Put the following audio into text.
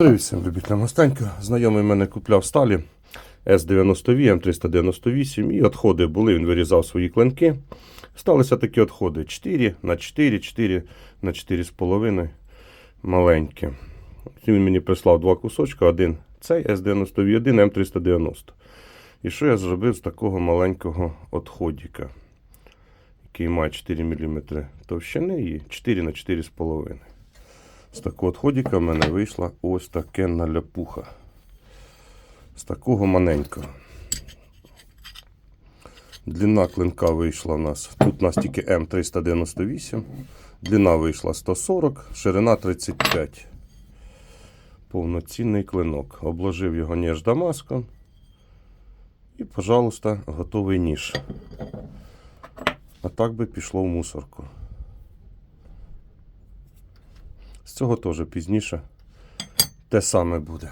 Всім любителям Остенька. Знайомий мене купляв сталі С90V, М398 і відходи були, він вирізав свої клинки. Сталися такі відходи 4 на 4, 4 на 4,5 маленькі. Він мені прислав два кусочка, один цей С90V, один М390. І що я зробив з такого маленького відходика, який має 4 мм товщини і 4 на 4,5 з такого отходика в мене вийшла ось таке наляпуха. З такого маленького. Длина клинка вийшла у нас. Тут у нас тільки М398. Длина вийшла 140, ширина 35. Повноцінний клинок. Обложив його ніж дамаском. І, пожалуйста, готовий ніж. А так би пішло в мусорку. З цього теж пізніше те саме буде.